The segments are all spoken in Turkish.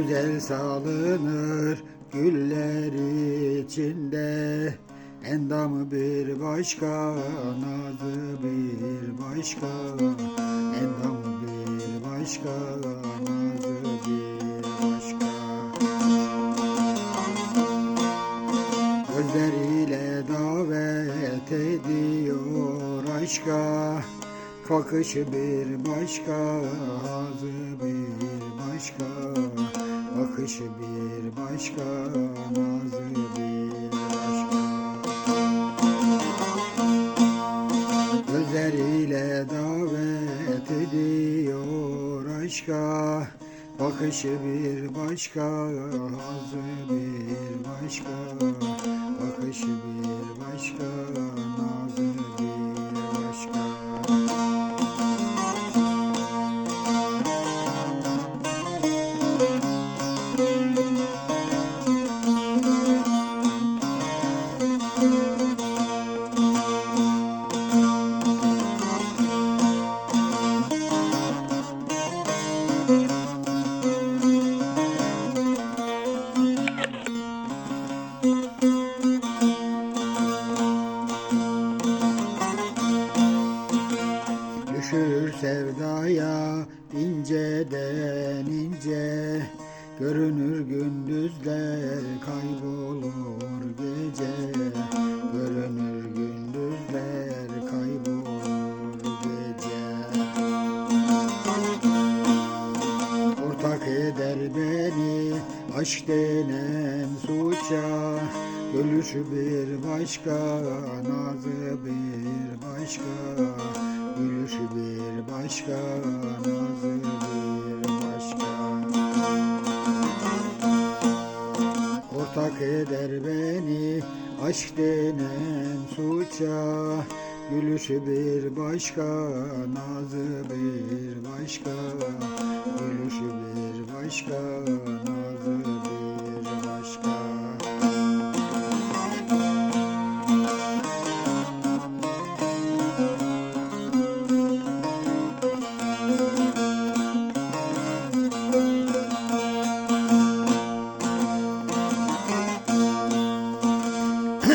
Güzel salınır güller içinde. Endamı bir başka, nazı bir başka. Endamı bir başka, nazı bir başka. Gözleriyle davet ediyor aşka Bakışı bir başka, ağzı bir başka. Bakışı bir başka, nazı bir başka. Gözleriyle davet ediyor aşka. Bakışı bir başka, ağzı bir başka. Bakışı bir başka, nazı Düşür sevdaya inceden ince Görünür gündüzler kaybolur gece. Görünür gündüzler kaybolur gece. Ortak eder beni aşk denen suça. Gülüşü bir başka, nazı bir başka Gülüşü bir başka, nazı bir başka. Ortak eder beni aşk denen suça Gülüşü bir başka, nazı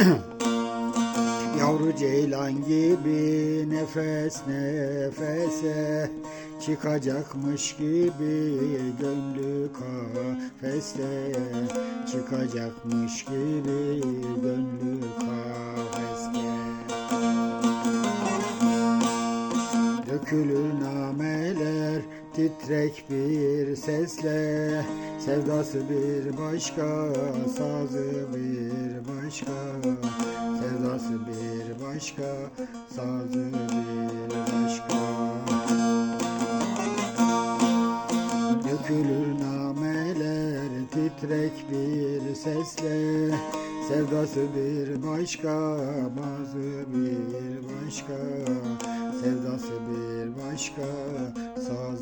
Yavru ceylan gibi nefes nefese Çıkacakmış gibi gönlü kafeste Çıkacakmış gibi gönlü kafeste. Dökülür nameler titrek bir sesle Sevdası bir başka, sazı bir başka Sevdası bir başka, sazı bir başka. Dökülür nameler titrek bir sesle Sevdası bir başka, bazı bir başka Sevdası bir başka, başka